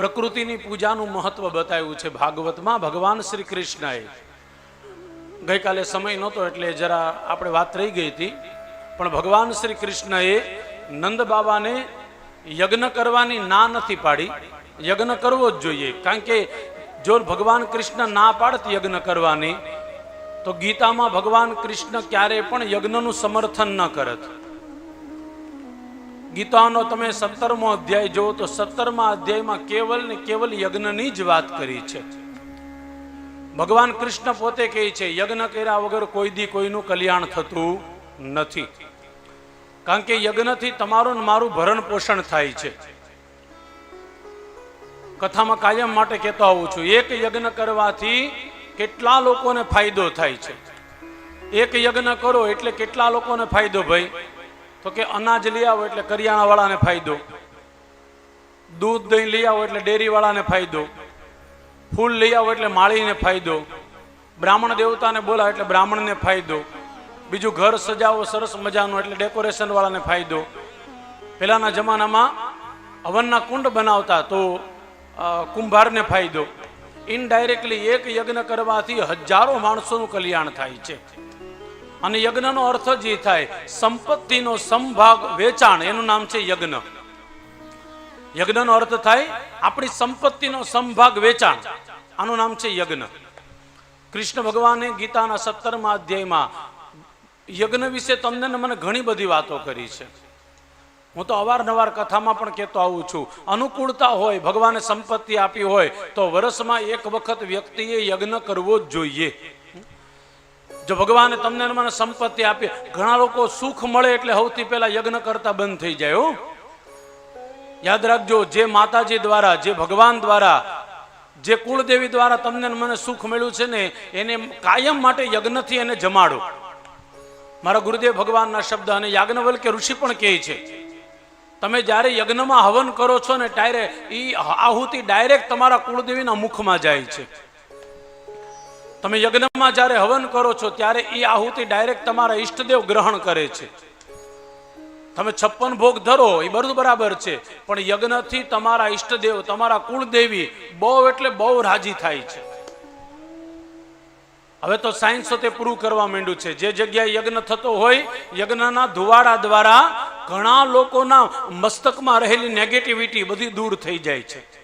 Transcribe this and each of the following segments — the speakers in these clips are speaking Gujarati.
પ્રકૃતિની પૂજાનું મહત્વ બતાવ્યું છે ભાગવતમાં. ભગવાન શ્રી કૃષ્ણએ. ગઈકાલે સમય નહોતો એટલે જરા આપણે વાત રહી ગઈ હતી. પણ ભગવાન શ્રી કૃષ્ણએ નંદ બાબાને યજ્ઞ કરવાની ના નથી પાડી. યજ્ઞ કરવો જ જોઈએ. કારણ કે જો ભગવાન કૃષ્ણ ના પાડત યજ્ઞ કરવાની, તો ગીતામાં ભગવાન કૃષ્ણ ક્યારેય પણ યજ્ઞનું સમર્થન ન કરત. ગીતાનો તમે સત્તરમો અધ્યાય જુઓ તો સત્તરમા અધ્યાયમાં કેવલ ને કેવલ યજ્ઞની જ વાત કરી છે. ભગવાન કૃષ્ણ પોતે કહે છે, યજ્ઞ કર્યા વગર કોઈ દી કોઈનું કલ્યાણ થતું નથી. કારણ કે યજ્ઞથી તમારું ને મારું ભરણ પોષણ થાય છે. કથામાં કાયમ માટે કહેતો આવું છું, એક યજ્ઞ કરવાથી કેટલા લોકોને ફાયદો થાય છે? એક યજ્ઞ કરો એટલે કેટલા લોકોને ફાયદો, ભાઈ? તો કે અનાજ લઈ આવો એટલે કરિયાણાવાળાને ફાયદો. દૂધ દહીં લઈ આવો એટલે ડેરીવાળાને ફાયદો. ફૂલ લઈ આવો એટલે માળીને ફાયદો. બ્રાહ્મણ દેવતાને બોલાવો એટલે બ્રાહ્મણને ફાયદો. બીજું ઘર સજાવો, સરસ મજાનું એટલે ડેકોરેશન વાળાને ફાયદો. પહેલાના જમાનામાં હવનના કુંડ બનાવતા તો કુંભારને ફાયદો. ઇનડાયરેક્ટલી એક યજ્ઞ કરવાથી હજારો માણસોનું કલ્યાણ થાય છે. અને યજ્ઞનો અર્થ જ એ થાય, સંપત્તિનો સંભાગ વેચાણ, એનું નામ છે યજ્ઞ. યજ્ઞનો અર્થ થાય, આપણી સંપત્તિનો સંભાગ વેચાણ, આનું નામ છે યજ્ઞ. કૃષ્ણ ભગવાને ગીતાના સત્તરમા અધ્યાયમાં યજ્ઞ વિશે તમને મને ઘણી બધી વાતો કરી છે. હું તો અવારનવાર કથામાં પણ કહેતો આવું છું, અનુકૂળતા હોય, ભગવાને સંપત્તિ આપી હોય, તો વર્ષમાં એક વખત વ્યક્તિએ યજ્ઞ કરવો જ જોઈએ. જો ભગવાને તમને મને સંપત્તિ આપી, ઘણા લોકો સુખ મળે એટલે સૌથી પહેલા યજ્ઞ કરતા બંધ થઈ જાય, હો. યાદ રાખજો, જે માતાજી દ્વારા, જે ભગવાન દ્વારા, જે કુળદેવી દ્વારા તમને મને સુખ મળ્યું છે ને, એને કાયમ માટે યજ્ઞથી એને જમાડો. મારા ગુરુદેવ ભગવાનના શબ્દ અને યાજ્ઞવલ્કે ઋષિ પણ કહે છે, તમે જ્યારે યજ્ઞમાં હવન કરો છો ને, ત્યારે એ આહુતિ ડાયરેક્ટ તમારા કુળદેવીના મુખમાં જાય છે. તમે યજ્ઞમાં જ્યારે હવન કરો છો, ત્યારે એ આહુતિ ડાયરેક્ટ તમારા ઈષ્ટદેવ ગ્રહણ કરે છે. તમે છપ્પન ભોગ ધરો એ બધું બરાબર છે. પણ યજ્ઞથી તમારા ઈષ્ટદેવ, તમારા કુળદેવી બહુ એટલે બહુ રાજી થાય છે. હવે તો સાયન્સો તે પૂરું કરવા માંડ્યું છે. જે જગ્યાએ યજ્ઞ થતો હોય, યજ્ઞના ધુવાડા દ્વારા ઘણા લોકોના મસ્તકમાં રહેલી નેગેટિવિટી બધી દૂર થઈ જાય છે.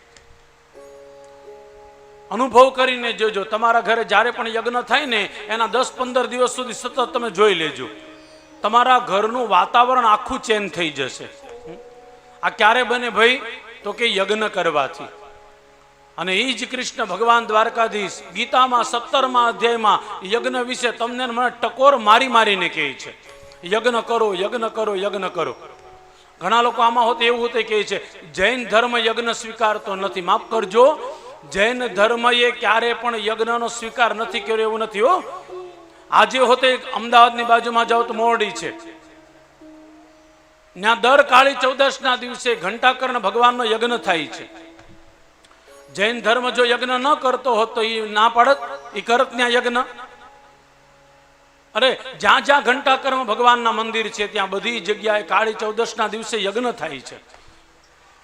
અનુભવ કરીને જોજો. તમારા ઘરે જ્યારે પણ યજ્ઞ થાય ને, એના દસ પંદર દિવસ સુધી સતત તમે જોઈ લેજો. તમારા ઘરનું વાતાવરણ આખું ચેન્જ થઈ જશે. આ ક્યારે બને ભાઈ? તો કે યજ્ઞ કરવાથી. અને એ જ કૃષ્ણ ભગવાન દ્વારકાધીશ ગીતામાં સત્તરમાં અધ્યાયમાં યજ્ઞ વિશે તમને મને ટકોર મારી મારીને કહે છે. યજ્ઞ કરો યજ્ઞ કરો યજ્ઞ કરો. ઘણા લોકો આમાં હોતે એવું હોતે કહે છે, જૈન ધર્મ યજ્ઞ સ્વીકારતો નથી. માફ કરજો. જૈન ધર્મએ ક્યારે પણ યજ્ઞનો સ્વીકાર નથી કર્યો એવું નથી, હો. આજે હોતે અમદાવાદની બાજુમાં જાઓ તો મોરડી છે. ત્યાં દર કાળી ચૌદશના દિવસે ઘંટાકર્ણ ભગવાનનો યજ્ઞ થાય છે. જૈન ધર્મ જો યજ્ઞ ન કરતો હોત તો એ ના પાડત, એ કરત ત્યાં યજ્ઞ. અરે, જ્યાં જ્યાં ઘંટાકર્મ ભગવાનના મંદિર છે, ત્યાં બધી જગ્યાએ કાળી ચૌદશના દિવસે યજ્ઞ થાય છે.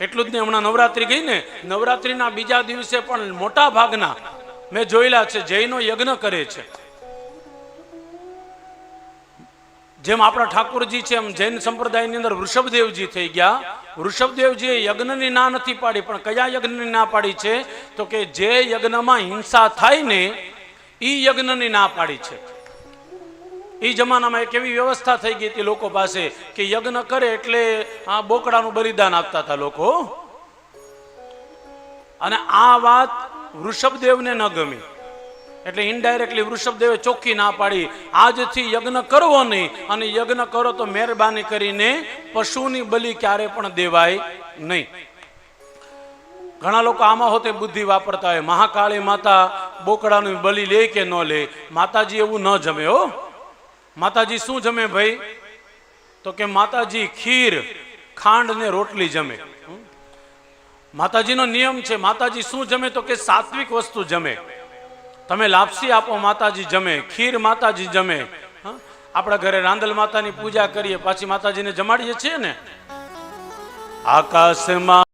એટલું જ નહીં, હમણાં નવરાત્રી ગઈ ને, નવરાત્રીના બીજા દિવસે પણ મોટા ભાગના મેં જોયેલા છે, જૈનો યજ્ઞ કરે છે. જેમ આપણા ઠાકોરજી છે એમ જૈન સંપ્રદાયની અંદર વૃષભદેવજી થઈ ગયા. વૃષભદેવજીએ યજ્ઞની ના નથી પાડી, પણ કયા યજ્ઞની ના પાડી છે? તો કે જે યજ્ઞમાં હિંસા થાય ને એ યજ્ઞની ના પાડી છે. એ જમાનામાં એક એવી વ્યવસ્થા થઈ ગઈ હતી લોકો પાસે કે યજ્ઞ કરે એટલે આ બોકડાનું બલિદાન આપતા હતા લોકો. અને આ વાત વૃષભદેવને ન ગમી. એટલે ઇનડાયરેક્ટલી વૃષભદેવે ચોખ્ખી ના પાડી. આજથી યજ્ઞ કરવો નહીં. અને યજ્ઞ કરો તો મહેરબાની કરીને પશુની બલિ ક્યારે પણ દેવાય નહીં. ઘણા લોકો આમાં હોતે બુદ્ધિ વાપરતા હોય. મહાકાળી માતા બોકડાનું બલિ લે કે ન લે? માતાજી એવું ન જમે હો. માતાજી શું જમે ભાઈ? તો કે માતાજી ખીર, ખાંડ ને રોટલી જમે. માતાજીનો નિયમ છે, માતાજી શું જમે તો કે સાત્વિક વસ્તુ જમે. તમે લાપસી આપો, માતાજી જમે. ખીર માતાજી જમે. આપણા ઘરે રાંદલ માતાની પૂજા કરીએ, પાછી માતાજીને જમાડીએ છીએ ને? આકાશમાં